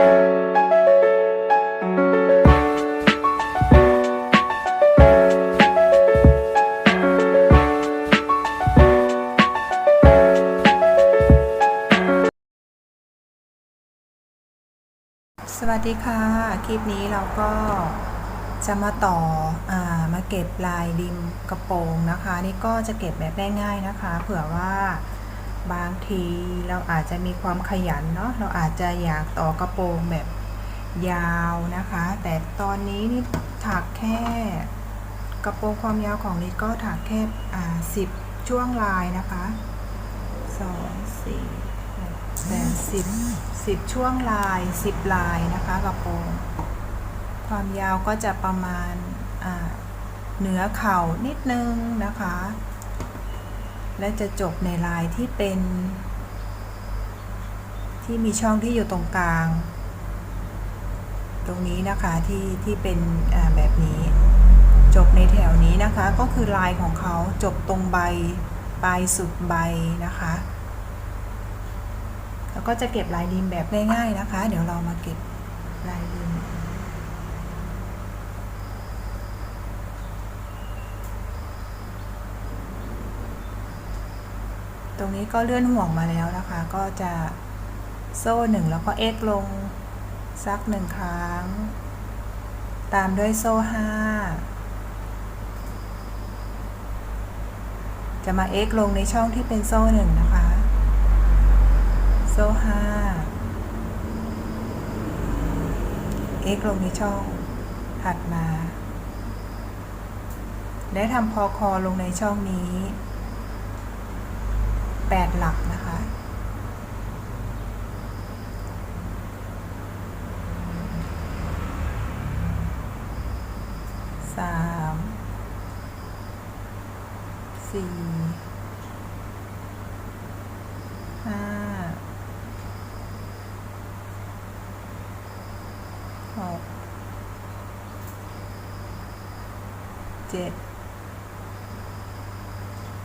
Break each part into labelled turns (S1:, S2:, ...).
S1: สวัสดีค่ะ คลิปนี้เราก็จะมาต่ออามาเก็บลายริมกระโปรงนะคะ นี่ก็จะเก็บแบบง่ายๆนะคะ เผื่อว่า บางทีเราอาจจะมีความขยันเนาะเราอาจจะอยากต่อกระโปรงแบบยาวนะคะ แต่ตอนนี้นี่ถักแค่ กระโปรงความยาวของนี่ก็ถักแค่อ่าสิบช่วงลายนะคะสองสี่แปดสิบสิบช่วงลายสิบลายนะคะกระโปรงความยาวก็จะประมาณอ่าเหนือเข่านิดนึงนะคะ และจะจบในลายที่เป็น ที่มีช่องที่อยู่ตรงกลาง ตรงนี้นะคะที่ที่เป็นแบบนี้ จบในแถวนี้นะคะก็คือลายของเขาจบตรงใบปลายสุดใบนะคะ แล้วก็จะเก็บลายริมแบบง่ายๆนะคะ เดี๋ยวเรามาเก็บลายริม ตรงนี้ก็เลื่อนห่วงมาแล้วนะคะ ก็จะโซ่หนึ่งแล้วก็เอ็กลงสักหนึ่งครั้ง ตามด้วยโซ่ห้าจะมาเอ็กลงในช่องที่เป็นโซ่หนึ่งนะคะ โซ่ห้าเอ็กลงในช่องถัดมา และทำพอคอลงในช่องนี้ แปดหลักนะคะ สาม สี่ ห้า หก เจ็ด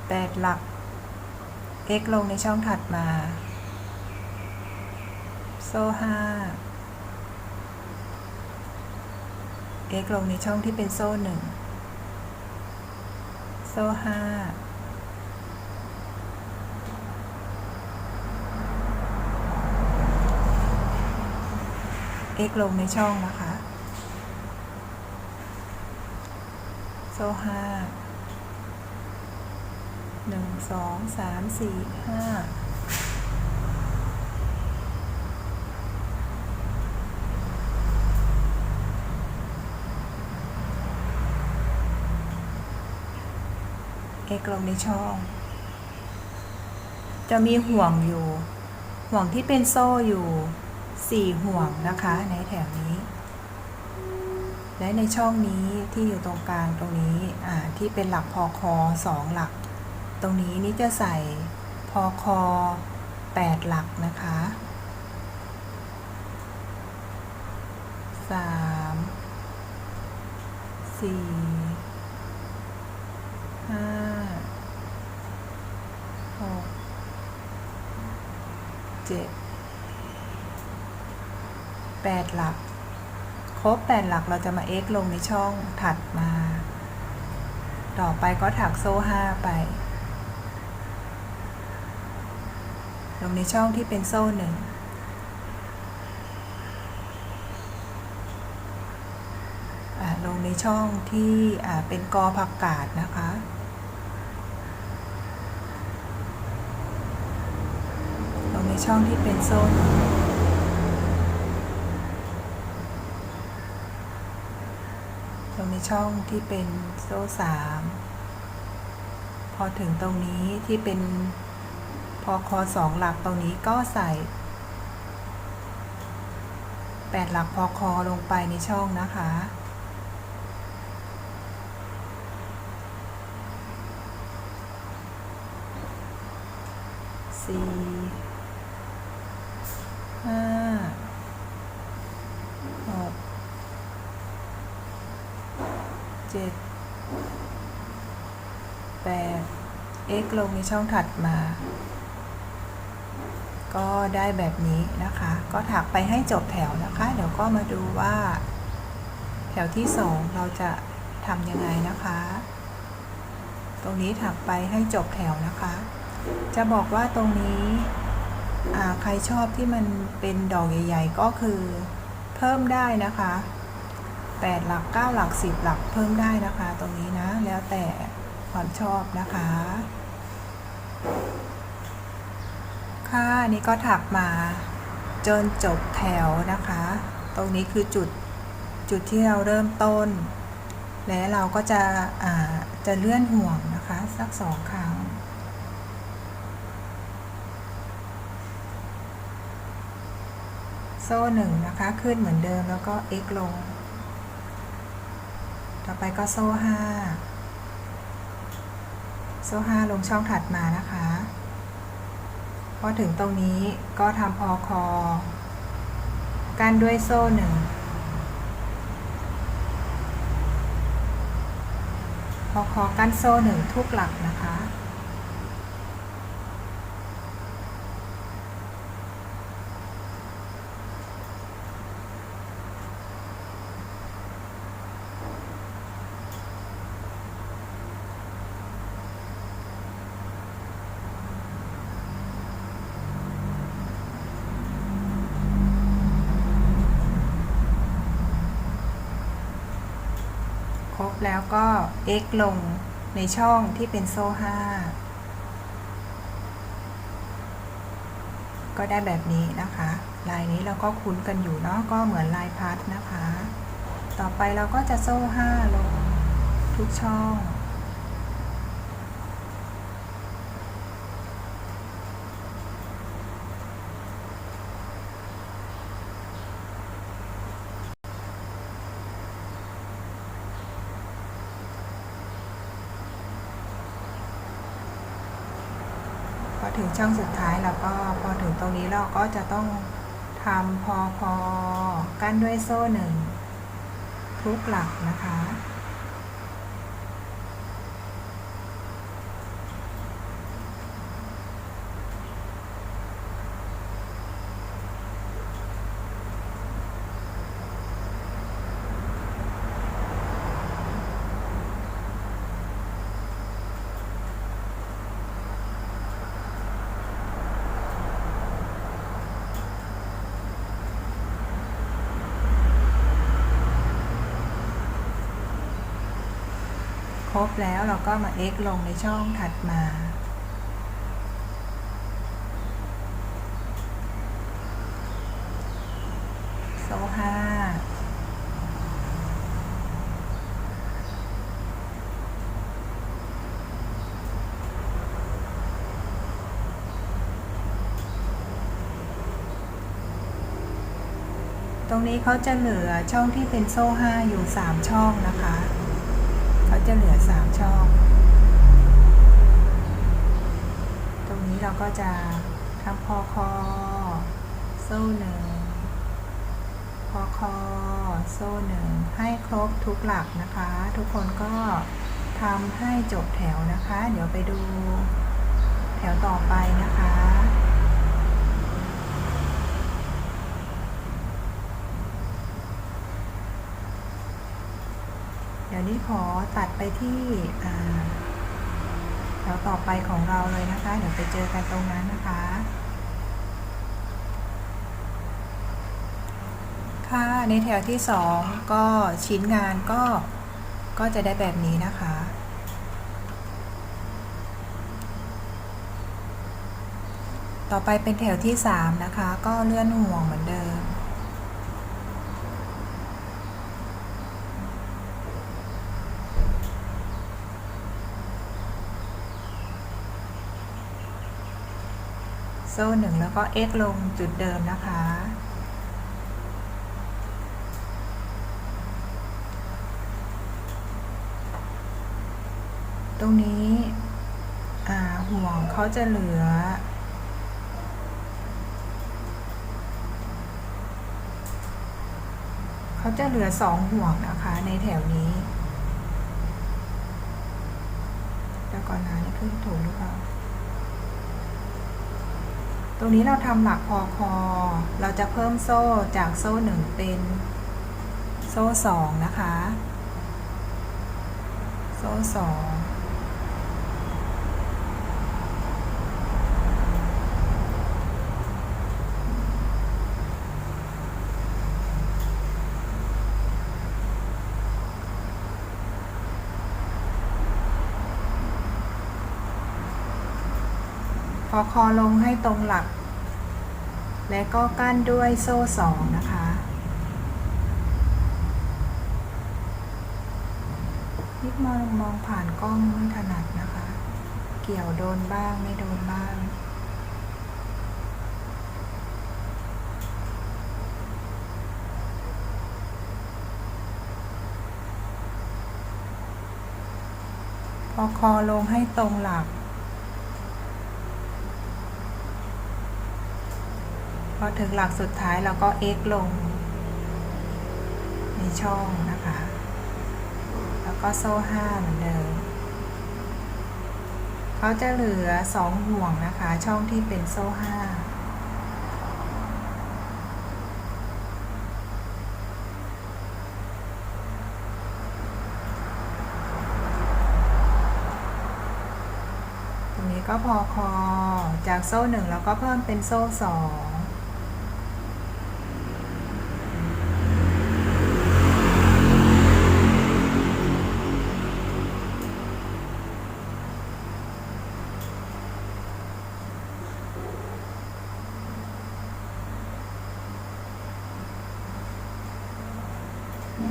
S1: แปดหลัก x ลงในช่องถัดมา โซ่ห้า x ลงในช่องที่เป็นโซ่หนึ่งโซ่ห้า x ลงในช่องนะคะ โซ่ห้า หนึ่งสองสามสี่ห้าเอกลงในช่อง จะมีห่วงอยู่ ห่วงที่เป็นโซ่อยู่สี่ห่วงนะคะ ในแถวนี้ และในช่องนี้ที่อยู่ตรงกลางตรงนี้ อ่า ที่เป็นหลักพอคอสองหลัก รงนี้นี่จะใส่พอคอแปดหลักนะคะสามสี่ห้าหกเจ็ดแปดหลัก ครบแปดหลักเราจะมาเอ็กลงในช่องถัดมา ต่อไปก็ถักโซ่ห้าไป ลงในช่องที่เป็นโซ่หนึ่งลงในช่องที่เป็นกอผักกาดนะคะลงในช่องที่เป็นโซ่หนึ่งลงในช่องที่เป็นโซ่สามพอถึงตรงนี้ที่เป็น พอคอสองหลักตรงนี้ก็ใส่แปดหลักพอคอลงไปในช่องนะคะ สี่ห้าหกเจ็ดแปด x ลงในช่องถัดมา ก็ได้แบบนี้นะคะ ก็ถักไปให้จบแถวนะคะ เดี๋ยวก็มาดูว่า แถวที่สองเราจะทำยังไงนะคะ ตรงนี้ถักไปให้จบแถวนะคะ จะบอกว่าตรงนี้ใครชอบที่มันเป็นดอกใหญ่ ๆ ก็คือเพิ่มได้นะคะ8หลัก 9 หลัก 10 หลักเพิ่มได้นะคะ ตรงนี้นะ แล้วแต่ความชอบนะคะ ค่ะอันนี่ก็ถักมาจนจบแถวนะคะ ตรงนี้คือจุดจุดที่เราเริ่มต้น และเราก็จะจะเลื่อนห่วงนะคะ สักสองครั้ง โซ่หนึ่งนะคะ ขึ้นเหมือนเดิมแล้วก็ x ลง ต่อไปก็โซ่ห้าโซ่ห้าลงช่องถัดมานะคะ อถึงตรงนี้ก็ทำพอคอกั้นด้วยโซ่หนึ่งพอคอกั้นโซ่หนึ่งทุกหลักนะคะ แล้วก็ x ลงในช่องที่เป็นโซ่ 5 ก็ได้แบบนี้นะคะ ลายนี้เราก็คุ้นกันอยู่เนาะก็เหมือนลายพัดนะคะ ต่อไปเราก็จะโซ่ 5 ลงทุกช่อง ถึงช่องสุดท้ายแล้วก็พอถึงตรงนี้เราก็จะต้องทำพอพอกั้นด้วยโซ่หนึ่งทุกหลักนะคะ รบแล้วเราก็มา x ลงในช่องถัดมา โซ่ห้าตรงนี้เขาจะเหลือช่องที่เป็นโซ่ห้าอยู่สามช่องนะคะ เขาจะเหลือสามช่อง ตรงนี้เราก็จะทำพอคอโซ่หนึ่งพอคอโซ่หนึ่งให้ครบทุกหลักนะคะ ทุกคนก็ทำให้จบแถวนะคะ เดี๋ยวไปดูแถวต่อไปนะคะ เดี๋ยว นี้ขอตัดไปที่แถวต่อไปของเราเลยนะคะ เดี๋ยวไปเจอกันตรงนั้นนะคะ ค่ะในแถวที่สองก็ชิ้นงานก็ก็จะได้แบบนี้นะคะต่อไปเป็นแถวที่สามนะคะ ก็เลื่อนห่วงเหมือนเดิม โซ่หนึ่งแล้วก็ x ลงจุดเดิมนะคะ ตรงนี้ห่วงเขาจะเหลือ เขาจะเหลือสองห่วงนะคะในแถวนี้แล้วก่อนนะนี่ขึ้นถูกหรือเปล่า ตรงนี้เราทำหลักพอคอ เราจะเพิ่มโซ่จากโซ่หนึ่งเป็นโซ่สองนะคะ โซ่สอง พ อคอลงให้ตรงหลัก และก็กั้นด้วยโซ่สองนะคะ นิดมองมองผ่านกล้องไม่ถนัดนะคะ เกี่ยวโดนบ้างไม่โดนบ้างพอคอลงให้ตรงหลัก อถึงหลักสุดท้ายเราก็ x ลง ในช่องนะคะ แล้วก็โซ่ห้าเหมือนเดิมเขาจะเหลือสองห่วงนะคะ ช่องที่เป็นโซ่ห้าตรงนี้ก็พอคอจากโซ่หนึ่งแล้วก็เพิ่มเป็นโซ่สอง คร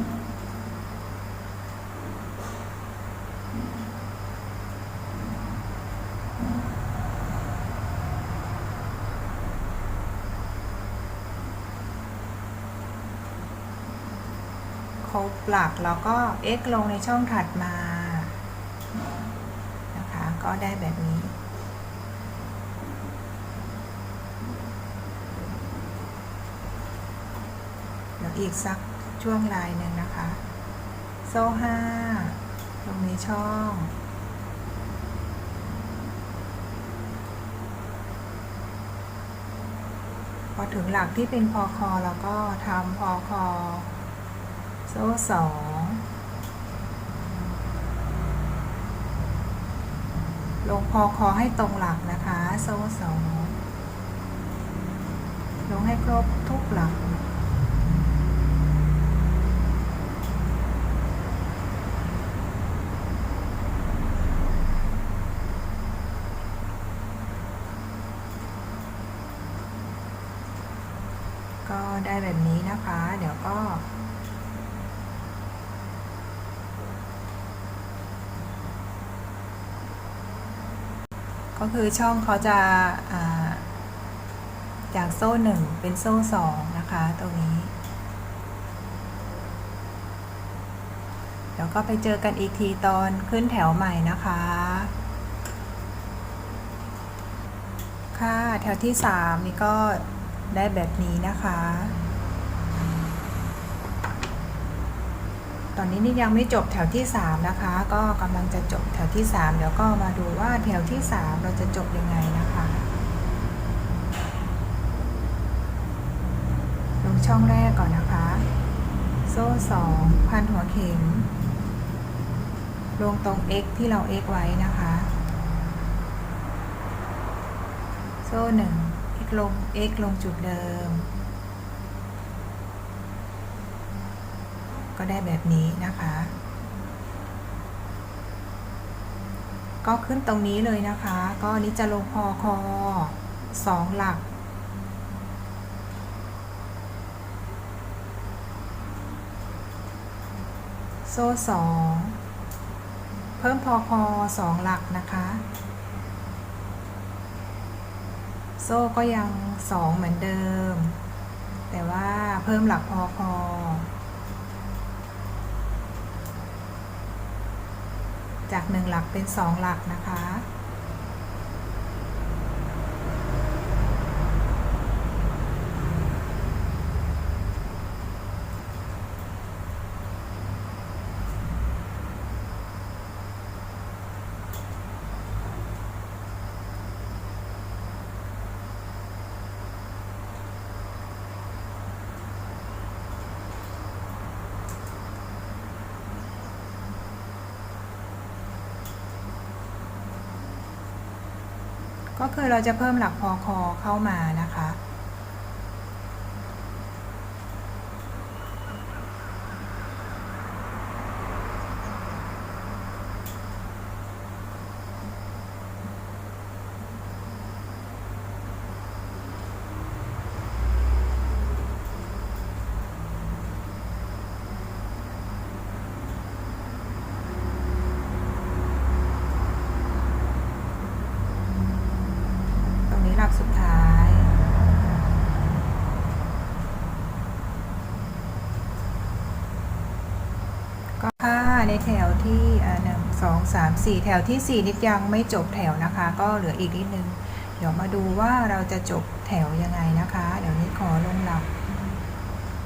S1: บหลักแล้วก็ x ลงในช่องถัดมา นะคะ ก็ได้แบบนี้ เดี๋ยวอีกสัก ช่วงลายหนึ่งนะคะ โซ่ห้าลงในช่อง พอถึงหลักที่เป็นพอคอแล้วก็ทำพอคอ โซ่สองลงพอคอให้ตรงหลักนะคะ โซ่สองลงให้ครบทุกหลักได้แบบนี้นะคะ เดี๋ยว ก็ก็คือช่องเขาจะอ่าจากโซ่หนึ่งเป็นโซ่สองนะคะตรงนี้ เดี๋ยวก็ไปเจอกันอีกทีตอนขึ้นแถวใหม่นะคะ ค่ะแถวที่สามนี่ก็ได้แบบนี้นะคะ ตอนนี้นี่ยังไม่จบแถวที่สามนะคะ ก็กำลังจะจบแถวที่สามเดี๋ยวก็มาดูว่าแถวที่สามเราจะจบยังไงนะคะ ลงช่องแรกก่อนนะคะ โซ่สองพันหัวเข็ม ลงตรง x ที่เรา x ไว้นะคะ โซ่หนึ่ง x ลง x ลงจุดเดิม ได้แบบนี้นะคะ ก็ขึ้นตรงนี้เลยนะคะ ก็อันนี้จะลงพอคอสองหลัก โซ่สองเพิ่มพอคอสองหลักนะคะ โซ่ก็ยังสองเหมือนเดิม แต่ว่าเพิ่มหลักพอคอ จากหนึ่งหลักเป็นสองหลักนะคะ ก็คือเราจะเพิ่มหลักพอคอเข้ามานะคะ 4 แถวที่ 4 นิดยังไม่จบแถวนะคะ ก็เหลืออีกนิดนึง เดี๋ยวมาดูว่าเราจะจบแถวยังไงนะคะ เดี๋ยวนี้ขอลงหลัก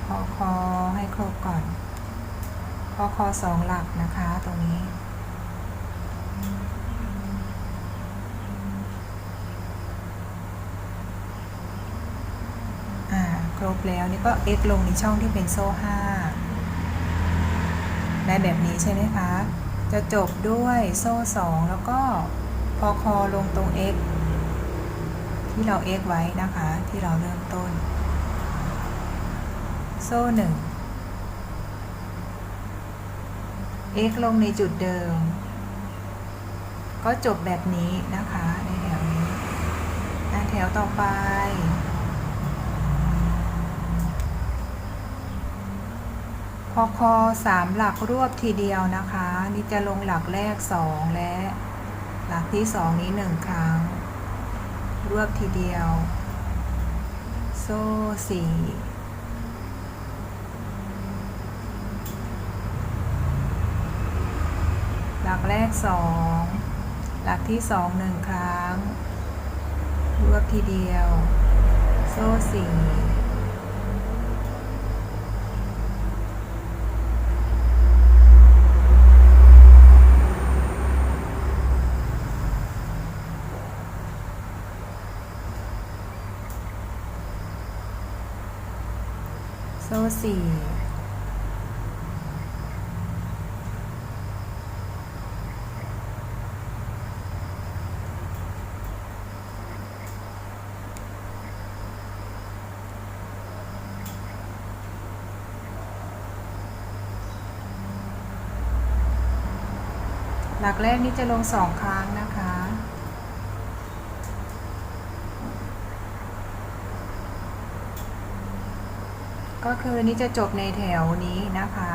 S1: คอคอให้ครบก่อนคอคอสองหลักนะคะ ตรงนี้ อ่า ครบแล้วนี่ก็ x ลงในช่องที่เป็นโซ่5ได้แบบนี้ใช่ไหมคะ จะจบด้วยโซ่สองแล้วก็พอคอลงตรง x ที่เรา x ไว้นะคะที่เราเริ่มต้น โซ่หนึ่ง x ลงในจุดเดิม ก็จบแบบนี้นะคะ ในแถวนี้แถวต่อไป อคอสามหลักรวบทีเดียวนะคะ นี่จะลงหลักแรกสองและ หลักที่สองนี้หนึ่งครั้ง รวบทีเดียว โซ่สี่หลักแรกสองหลักที่สองหนึ่งครั้ง รวบทีเดียว โซ่สี่ โซ่สี่หลักแรกนี้จะลงสองครั้งนะคะ ก็คือนี่จะจบในแถวนี้นะคะ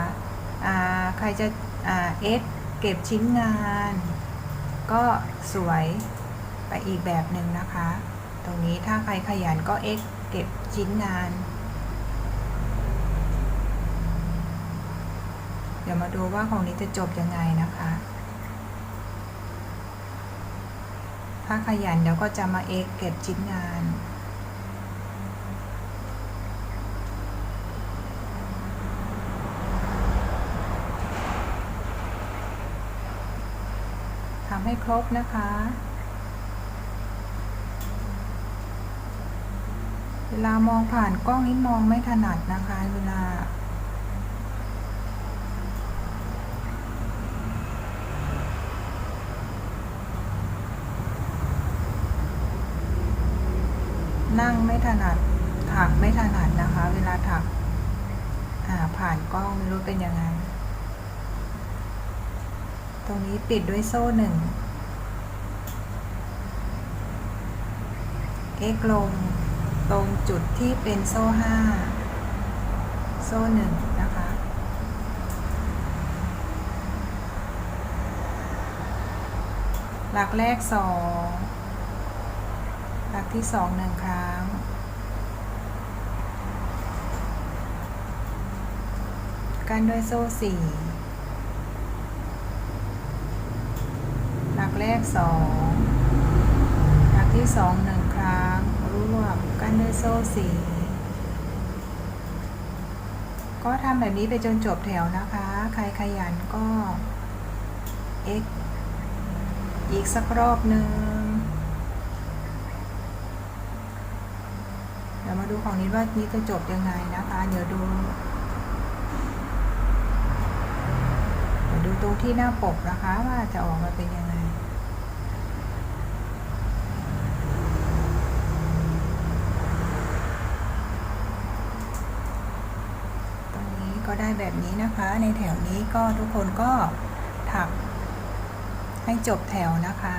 S1: ใครจะเอ่า X เก็บชิ้นงาน ก็สวยไปอีกแบบหนึ่งนะคะ ตรงนี้ถ้าใครขยันก็ X เก็บชิ้นงาน เดี๋ยวมาดูว่าของนี้จะจบยังไงนะคะ ถ้าขยันเดี๋ยวก็จะมา X เก็บชิ้นงาน ให้ครบนะคะ เวลามองผ่านกล้องนี้มองไม่ถนัดนะคะ เวลานั่งไม่ถนัดถักไม่ถนัดนะคะ เวลาถักอ่าผ่านกล้องไม่รู้เป็นยังไง ตรงนี้ปิดด้วยโซ่หนึ่ง x ลงตรงจุดที่เป็นโซ่ห้าโซ่หนึ่งนะคะ หลักแรกสองหลักที่สองหนึ่งครั้ง กันด้วยโซ่สี่ หลักแรกสองหลักที่สองหนึ่งครั้งรวบกันด้วยโซ่สี่ก็ทำแบบนี้ไปจนจบแถวนะคะ ใครขยันก็ x อีกสักรอบหนึ่งเดี๋ยวมาดูของนี้ว่านี้จะจบยังไงนะคะ เดี๋ยวดูเดี๋ยวดูตรงที่หน้าปกนะคะว่าจะออกมาเป็นยังไง ได้แบบนี้นะคะ ในแถวนี้ก็ทุกคนก็ถักให้จบแถวนะคะ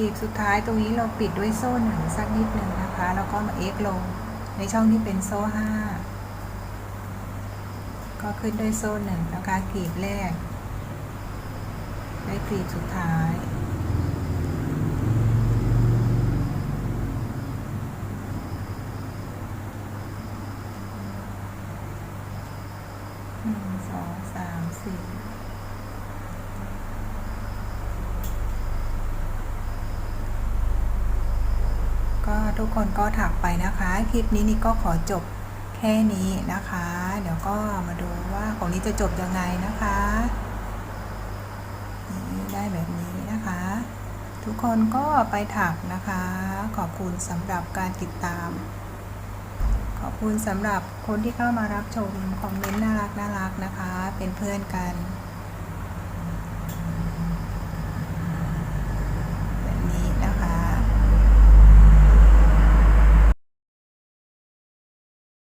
S1: กลีบสุดท้ายตรงนี้เราปิดด้วยโซ่หนึ่งสักนิดหนึ่งนะคะ แล้วก็มาเอ็กลงในช่องที่เป็นโซ่ห้าก็ขึ้นด้วยโซ่หนึ่งนะคะกลีบแรก ได้กลีบสุดท้าย หนึ่งสองสามสี่ ก็ ทุกคนก็ถักไปนะคะ คลิปนี้นี่ก็ขอจบแค่นี้นะคะ เดี๋ยวก็มาดูว่าของนี้จะจบยังไงนะคะได้แบบนี้นะคะ ทุกคนก็ไปถักนะคะ ขอบคุณสำหรับการติดตาม ขอบคุณสำหรับคนที่เข้ามารับชม คอมเมนต์น่ารักน่ารักนะคะ เป็นเพื่อนกัน